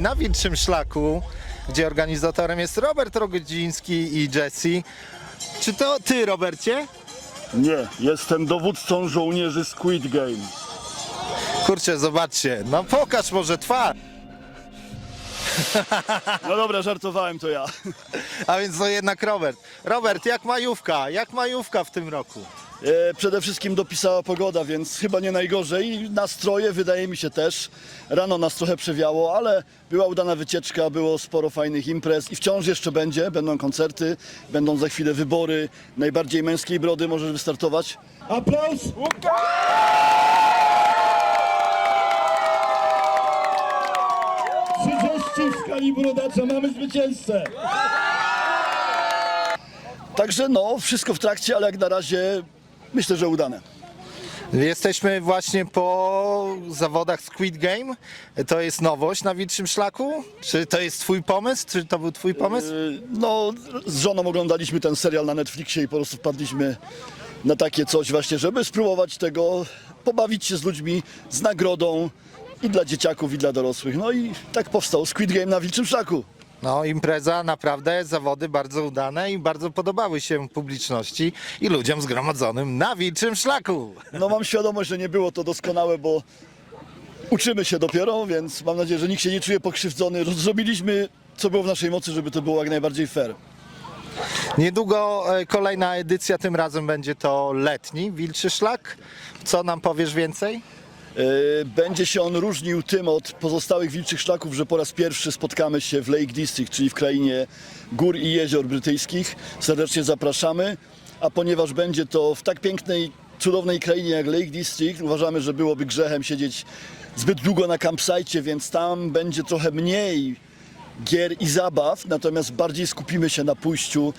na Wilczym Szlaku, gdzie organizatorem jest Robert Rogodziński i Jesse. Czy to ty, Robercie? Nie, jestem dowódcą żołnierzy Squid Game. Kurczę, zobaczcie, no pokaż może twarz. No dobra, żartowałem to ja. A więc to jednak Robert. Robert, jak majówka? Jak majówka w tym roku? E, przede wszystkim dopisała pogoda, więc chyba nie najgorzej. Nastroje wydaje mi się też. Rano nas trochę przewiało, ale była udana wycieczka, było sporo fajnych imprez i wciąż jeszcze będzie. Będą koncerty, będą za chwilę wybory. Najbardziej męskiej brody możesz wystartować. Aplauz! Trzydzieści w skali brodacza mamy zwycięzcę! Także no, wszystko w trakcie, ale jak na razie myślę, że udane. Jesteśmy właśnie po zawodach Squid Game. To jest nowość na Wilczym Szlaku? Czy to jest twój pomysł? Czy to był twój pomysł? Y, No, z żoną oglądaliśmy ten serial na Netflixie i po prostu wpadliśmy na takie coś właśnie, żeby spróbować tego, pobawić się z ludźmi, z nagrodą i dla dzieciaków, i dla dorosłych. No i tak powstał Squid Game na Wilczym Szaku. No, impreza naprawdę, zawody bardzo udane i bardzo podobały się publiczności i ludziom zgromadzonym na Wilczym Szlaku. No mam świadomość, że nie było to doskonałe, bo uczymy się dopiero, więc mam nadzieję, że nikt się nie czuje pokrzywdzony. Zrobiliśmy, co było w naszej mocy, żeby to było jak najbardziej fair. Niedługo e, kolejna edycja, tym razem będzie to letni Wilczy Szlak. Co nam powiesz więcej? E, Będzie się on różnił tym od pozostałych wilczych szlaków, że po raz pierwszy spotkamy się w Lake District, czyli w krainie gór i jezior brytyjskich. Serdecznie zapraszamy, a ponieważ będzie to w tak pięknej, cudownej krainie jak Lake District, uważamy, że byłoby grzechem siedzieć zbyt długo na campsite, więc tam będzie trochę mniej gier i zabaw, natomiast bardziej skupimy się na pójściu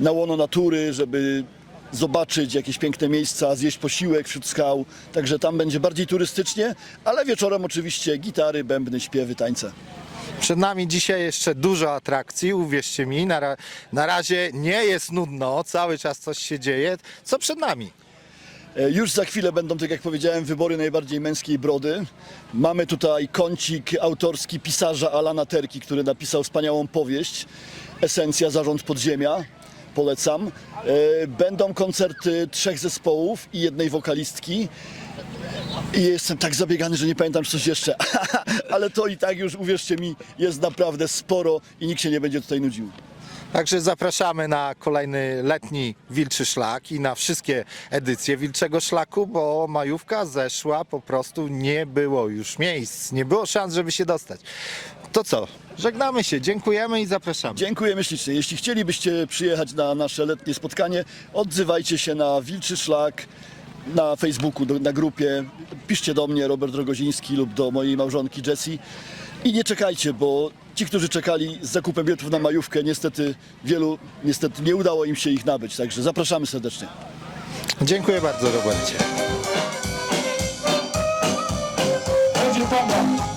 na łono natury, żeby zobaczyć jakieś piękne miejsca, zjeść posiłek wśród skał. Także tam będzie bardziej turystycznie, ale wieczorem oczywiście gitary, bębny, śpiewy, tańce. Przed nami dzisiaj jeszcze dużo atrakcji, uwierzcie mi, na, ra- na razie nie jest nudno, cały czas coś się dzieje. Co przed nami? E, Już za chwilę będą, tak jak powiedziałem, wybory najbardziej męskiej brody. Mamy tutaj kącik autorski pisarza Alana Terki, który napisał wspaniałą powieść Esencja, Zarząd Podziemia. Polecam. E, Będą koncerty trzech zespołów i jednej wokalistki. I jestem tak zabiegany, że nie pamiętam coś jeszcze. Ale to i tak już, uwierzcie mi, jest naprawdę sporo i nikt się nie będzie tutaj nudził. Także zapraszamy na kolejny letni Wilczy Szlak i na wszystkie edycje Wilczego Szlaku, bo majówka zeszła, po prostu nie było już miejsc, nie było szans, żeby się dostać. To co? Żegnamy się, dziękujemy i zapraszamy. Dziękujemy ślicznie. Jeśli chcielibyście przyjechać na nasze letnie spotkanie, odzywajcie się na Wilczy Szlak na Facebooku, na grupie. Piszcie do mnie, Robert Rogoziński lub do mojej małżonki Jessie. I nie czekajcie, bo ci, którzy czekali z zakupem biletów na majówkę, niestety wielu, niestety nie udało im się ich nabyć. Także zapraszamy serdecznie. Dziękuję bardzo, Robercie. Będzie!